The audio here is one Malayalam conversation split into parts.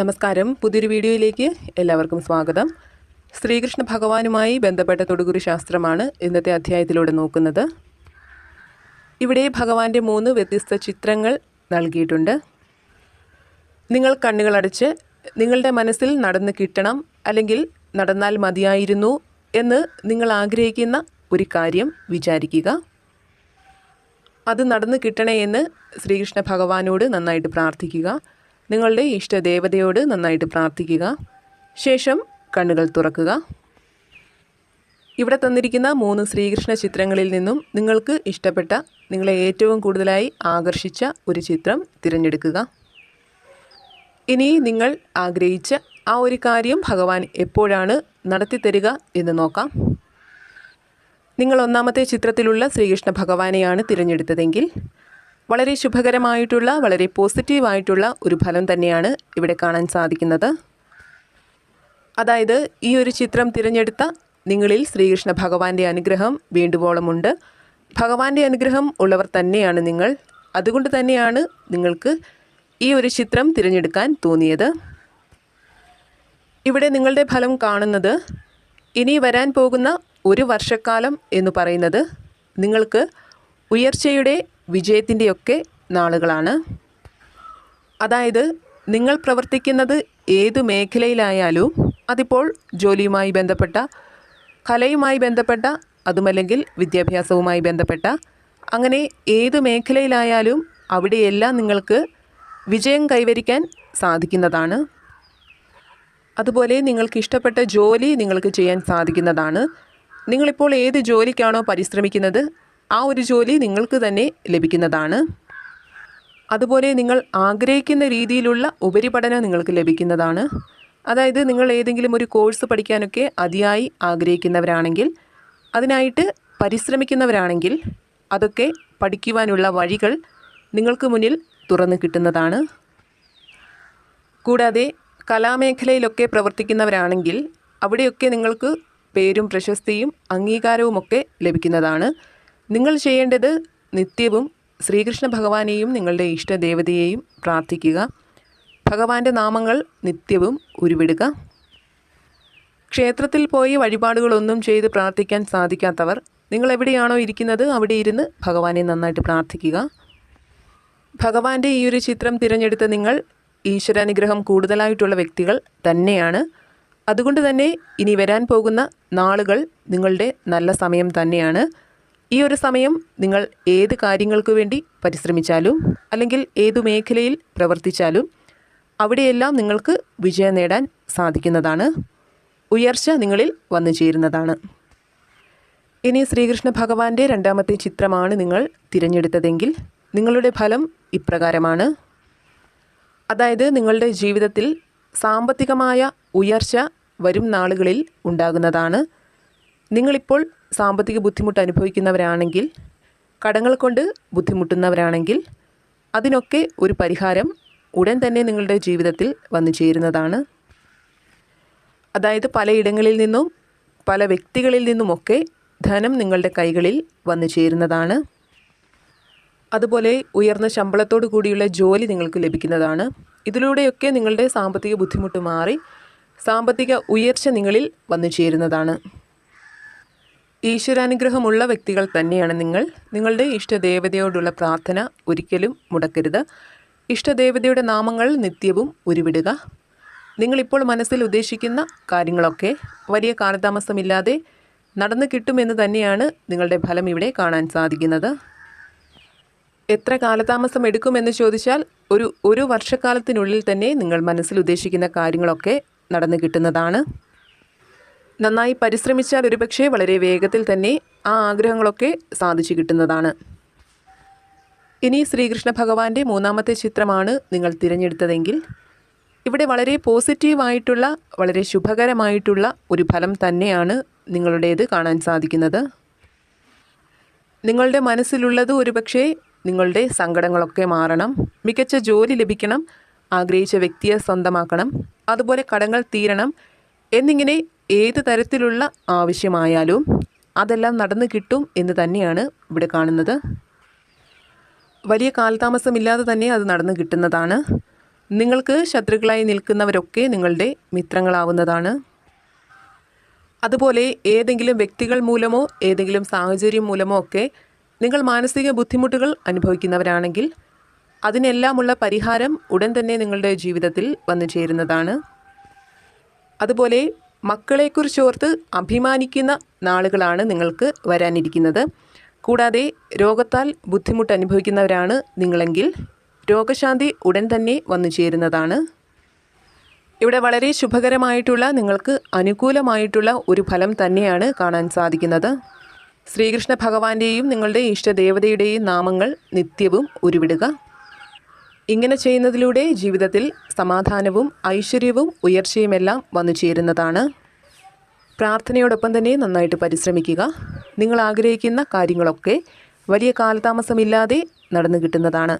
നമസ്കാരം. പുതിയൊരു വീഡിയോയിലേക്ക് എല്ലാവർക്കും സ്വാഗതം. ശ്രീകൃഷ്ണ ഭഗവാനുമായി ബന്ധപ്പെട്ട തൊടുകുറി ശാസ്ത്രമാണ് ഇന്നത്തെ അധ്യായത്തിലൂടെ നോക്കുന്നത്. ഇവിടെ ഭഗവാന്റെ മൂന്ന് വ്യത്യസ്ത ചിത്രങ്ങൾ നൽകിയിട്ടുണ്ട്. നിങ്ങൾ കണ്ണുകളടച്ച് നിങ്ങളുടെ മനസ്സിൽ നടന്ന് കിട്ടണം അല്ലെങ്കിൽ നടന്നാൽ മതിയായിരുന്നു എന്ന് നിങ്ങൾ ആഗ്രഹിക്കുന്ന ഒരു കാര്യം വിചാരിക്കുക. അത് നടന്നു കിട്ടണേ എന്ന് ശ്രീകൃഷ്ണ ഭഗവാനോട് നന്നായിട്ട് പ്രാർത്ഥിക്കുക. നിങ്ങളുടെ ഇഷ്ടദേവതയോട് നന്നായിട്ട് പ്രാർത്ഥിക്കുക. ശേഷം കണ്ണുകൾ തുറക്കുക. ഇവിടെ തന്നിരിക്കുന്ന മൂന്ന് ശ്രീകൃഷ്ണ ചിത്രങ്ങളിൽ നിന്നും നിങ്ങൾക്ക് ഇഷ്ടപ്പെട്ട നിങ്ങളെ ഏറ്റവും കൂടുതലായി ആകർഷിച്ച ഒരു ചിത്രം തിരഞ്ഞെടുക്കുക. ഇനി നിങ്ങൾ ആഗ്രഹിച്ച ആ ഒരു കാര്യം ഭഗവാൻ എപ്പോഴാണ് നടത്തിത്തരിക എന്ന് നോക്കാം. നിങ്ങൾ ഒന്നാമത്തെ ചിത്രത്തിലുള്ള ശ്രീകൃഷ്ണ ഭഗവാനെയാണ് തിരഞ്ഞെടുത്തതെങ്കിൽ വളരെ ശുഭകരമായിട്ടുള്ള വളരെ പോസിറ്റീവായിട്ടുള്ള ഒരു ഫലം തന്നെയാണ് ഇവിടെ കാണാൻ സാധിക്കുന്നത്. അതായത് ഈ ഒരു ചിത്രം തിരഞ്ഞെടുത്ത നിങ്ങളിൽ ശ്രീകൃഷ്ണ ഭഗവാന്റെ അനുഗ്രഹം വേണ്ടുവോളമുണ്ട്. ഭഗവാന്റെ അനുഗ്രഹം ഉള്ളവർ തന്നെയാണ് നിങ്ങൾ. അതുകൊണ്ട് തന്നെയാണ് നിങ്ങൾക്ക് ഈ ഒരു ചിത്രം തിരഞ്ഞെടുക്കാൻ തോന്നിയത്. ഇവിടെ നിങ്ങളുടെ ഫലം കാണുന്നത് ഇനി വരാൻ പോകുന്ന ഒരു വർഷക്കാലം എന്ന് പറയുന്നത് നിങ്ങൾക്ക് ഉയർച്ചയുടെ വിജയത്തിന്റെയൊക്കെ നാളുകളാണ്. അതായത് നിങ്ങൾ പ്രവർത്തിക്കുന്നത് ഏത് മേഖലയിലായാലും അതിപ്പോൾ ജോലിയുമായി ബന്ധപ്പെട്ട കലയുമായി ബന്ധപ്പെട്ട അതുമല്ലെങ്കിൽ വിദ്യാഭ്യാസവുമായി ബന്ധപ്പെട്ട അങ്ങനെ ഏത് മേഖലയിലായാലും അവിടെയെല്ലാം നിങ്ങൾക്ക് വിജയം കൈവരിക്കാൻ സാധിക്കുന്നതാണ്. അതുപോലെ നിങ്ങൾക്ക് ഇഷ്ടപ്പെട്ട ജോലി നിങ്ങൾക്ക് ചെയ്യാൻ സാധിക്കുന്നതാണ്. നിങ്ങളിപ്പോൾ ഏത് ജോലിക്കാണോ പരിശ്രമിക്കുന്നത് ആ ഒരു ജോലി നിങ്ങൾക്ക് തന്നെ ലഭിക്കുന്നതാണ്. അതുപോലെ നിങ്ങൾ ആഗ്രഹിക്കുന്ന രീതിയിലുള്ള ഉപരിപഠനം നിങ്ങൾക്ക് ലഭിക്കുന്നതാണ്. അതായത് നിങ്ങൾ ഏതെങ്കിലും ഒരു കോഴ്സ് പഠിക്കാനൊക്കെ അതിയായി ആഗ്രഹിക്കുന്നവരാണെങ്കിൽ അതിനായിട്ട് പരിശ്രമിക്കുന്നവരാണെങ്കിൽ അതൊക്കെ പഠിക്കുവാനുള്ള വഴികൾ നിങ്ങൾക്ക് മുന്നിൽ തുറന്നു കിട്ടുന്നതാണ്. കൂടാതെ കലാമേഖലയിലൊക്കെ പ്രവർത്തിക്കുന്നവരാണെങ്കിൽ അവിടെയൊക്കെ നിങ്ങൾക്ക് പേരും പ്രശസ്തിയും അംഗീകാരവുമൊക്കെ ലഭിക്കുന്നതാണ്. നിങ്ങൾ ചെയ്യേണ്ടത് നിത്യവും ശ്രീകൃഷ്ണ ഭഗവാനെയും നിങ്ങളുടെ ഇഷ്ടദേവതയെയും പ്രാർത്ഥിക്കുക. ഭഗവാന്റെ നാമങ്ങൾ നിത്യവും ഉരുവിടുക. ക്ഷേത്രത്തിൽ പോയി വഴിപാടുകളൊന്നും ചെയ്ത് പ്രാർത്ഥിക്കാൻ സാധിക്കാത്തവർ നിങ്ങൾ എവിടെയാണോ ഇരിക്കുന്നത് അവിടെ ഇരുന്ന് ഭഗവാനെ നന്നായിട്ട് പ്രാർത്ഥിക്കുക. ഭഗവാന്റെ ഈ ഒരു ചിത്രം തിരഞ്ഞെടുത്ത നിങ്ങൾ ഈശ്വരാനുഗ്രഹം കൂടുതലായിട്ടുള്ള വ്യക്തികൾ തന്നെയാണ്. അതുകൊണ്ട് തന്നെ ഇനി വരാൻ പോകുന്ന നാളുകൾ നിങ്ങളുടെ നല്ല സമയം തന്നെയാണ്. ഈ ഒരു സമയം നിങ്ങൾ ഏത് കാര്യങ്ങൾക്ക് വേണ്ടി പരിശ്രമിച്ചാലും അല്ലെങ്കിൽ ഏതു മേഖലയിൽ പ്രവർത്തിച്ചാലും അവിടെയെല്ലാം നിങ്ങൾക്ക് വിജയം നേടാൻ സാധിക്കുന്നതാണ്. ഉയർച്ച നിങ്ങളിൽ വന്നു ചേരുന്നതാണ്. ഇനി ശ്രീകൃഷ്ണ ഭഗവാന്റെ രണ്ടാമത്തെ ചിത്രമാണ് നിങ്ങൾ തിരഞ്ഞെടുത്തതെങ്കിൽ നിങ്ങളുടെ ഫലം ഇപ്രകാരമാണ്. അതായത് നിങ്ങളുടെ ജീവിതത്തിൽ സാമ്പത്തികമായ ഉയർച്ച വരും നാളുകളിൽ ഉണ്ടാകുന്നതാണ്. നിങ്ങളിപ്പോൾ സാമ്പത്തിക ബുദ്ധിമുട്ട് അനുഭവിക്കുന്നവരാണെങ്കിൽ കടങ്ങൾ കൊണ്ട് ബുദ്ധിമുട്ടുന്നവരാണെങ്കിൽ അതിനൊക്കെ ഒരു പരിഹാരം ഉടൻ തന്നെ നിങ്ങളുടെ ജീവിതത്തിൽ വന്നു ചേരുന്നതാണ്. അതായത് പലയിടങ്ങളിൽ നിന്നും പല വ്യക്തികളിൽ നിന്നുമൊക്കെ ധനം നിങ്ങളുടെ കൈകളിൽ വന്നു ചേരുന്നതാണ്. അതുപോലെ ഉയർന്ന ശമ്പളത്തോടു കൂടിയുള്ള ജോലി നിങ്ങൾക്ക് ലഭിക്കുന്നതാണ്. ഇതിലൂടെയൊക്കെ നിങ്ങളുടെ സാമ്പത്തിക ബുദ്ധിമുട്ട് മാറി സാമ്പത്തിക ഉയർച്ച നിങ്ങളിൽ വന്നു ചേരുന്നതാണ്. ഈശ്വരാനുഗ്രഹമുള്ള വ്യക്തികൾ തന്നെയാണ് നിങ്ങൾ. നിങ്ങളുടെ ഇഷ്ടദേവതയോടുള്ള പ്രാർത്ഥന ഒരിക്കലും മുടക്കരുത്. ഇഷ്ടദേവതയുടെ നാമങ്ങൾ നിത്യവും ഉരുവിടുക. നിങ്ങളിപ്പോൾ മനസ്സിൽ ഉദ്ദേശിക്കുന്ന കാര്യങ്ങളൊക്കെ വലിയ കാലതാമസമില്ലാതെ നടന്നു കിട്ടുമെന്ന് തന്നെയാണ് നിങ്ങളുടെ ഫലം ഇവിടെ കാണാൻ സാധിക്കുന്നത്. എത്ര കാലതാമസം എടുക്കുമെന്ന് ചോദിച്ചാൽ ഒരു ഒരു വർഷക്കാലത്തിനുള്ളിൽ തന്നെ നിങ്ങൾ മനസ്സിൽ ഉദ്ദേശിക്കുന്ന കാര്യങ്ങളൊക്കെ നടന്നു കിട്ടുന്നതാണ്. നന്നായി പരിശ്രമിച്ചാൽ ഒരുപക്ഷെ വളരെ വേഗത്തിൽ തന്നെ ആ ആഗ്രഹങ്ങളൊക്കെ സാധിച്ചു കിട്ടുന്നതാണ്. ഇനി ശ്രീകൃഷ്ണ ഭഗവാന്റെ മൂന്നാമത്തെ ചിത്രമാണ് നിങ്ങൾ തിരഞ്ഞെടുത്തതെങ്കിൽ ഇവിടെ വളരെ പോസിറ്റീവായിട്ടുള്ള വളരെ ശുഭകരമായിട്ടുള്ള ഒരു ഫലം തന്നെയാണ് നിങ്ങളുടേത് കാണാൻ സാധിക്കുന്നത്. നിങ്ങളുടെ മനസ്സിലുള്ളത് ഒരുപക്ഷെ നിങ്ങളുടെ സങ്കടങ്ങളൊക്കെ മാറണം. മികച്ച ജോലി ലഭിക്കണം. ആഗ്രഹിച്ച വ്യക്തിയെ സ്വന്തമാക്കണം. അതുപോലെ കടങ്ങൾ തീരണം എന്നിങ്ങനെ ഏത് തരത്തിലുള്ള ആവശ്യമായാലും അതെല്ലാം നടന്നു കിട്ടും എന്ന് തന്നെയാണ് ഇവിടെ കാണുന്നത്. വലിയ കാലതാമസമില്ലാതെ തന്നെ അത് നടന്നു കിട്ടുന്നതാണ്. നിങ്ങൾക്ക് ശത്രുക്കളായി നിൽക്കുന്നവരൊക്കെ നിങ്ങളുടെ മിത്രങ്ങളാവുന്നതാണ്. അതുപോലെ ഏതെങ്കിലും വ്യക്തികൾ മൂലമോ ഏതെങ്കിലും സാഹചര്യം മൂലമോ ഒക്കെ നിങ്ങൾ മാനസിക ബുദ്ധിമുട്ടുകൾ അനുഭവിക്കുന്നവരാണെങ്കിൽ അതിനെല്ലാമുള്ള പരിഹാരം ഉടൻ തന്നെ നിങ്ങളുടെ ജീവിതത്തിൽ വന്നു ചേരുന്നതാണ്. അതുപോലെ മക്കളെക്കുറിച്ചോർത്ത് അഭിമാനിക്കുന്ന നാളുകളാണ് നിങ്ങൾക്ക് വരാനിരിക്കുന്നത്. കൂടാതെ രോഗത്താൽ ബുദ്ധിമുട്ട് അനുഭവിക്കുന്നവരാണ് നിങ്ങളെങ്കിൽ രോഗശാന്തി ഉടൻ തന്നെ വന്നു ചേരുന്നതാണ്. ഇവിടെ വളരെ ശുഭകരമായിട്ടുള്ള നിങ്ങൾക്ക് അനുകൂലമായിട്ടുള്ള ഒരു ഫലം തന്നെയാണ് കാണാൻ സാധിക്കുന്നത്. ശ്രീകൃഷ്ണ ഭഗവാന്റെയും നിങ്ങളുടെ ഇഷ്ടദേവതയുടെയും നാമങ്ങൾ നിത്യവും ഉരുവിടുക. ഇങ്ങനെ ചെയ്യുന്നതിലൂടെ ജീവിതത്തിൽ സമാധാനവും ഐശ്വര്യവും ഉയർച്ചയുമെല്ലാം വന്നു ചേരുന്നതാണ്. പ്രാർത്ഥനയോടൊപ്പം തന്നെ നന്നായിട്ട് പരിശ്രമിക്കുക. നിങ്ങൾ ആഗ്രഹിക്കുന്ന കാര്യങ്ങളൊക്കെ വലിയ കാലതാമസമില്ലാതെ നടന്നു കിട്ടുന്നതാണ്.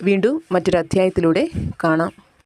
വീണ്ടും മറ്റൊരു അധ്യായത്തിലൂടെ കാണാം.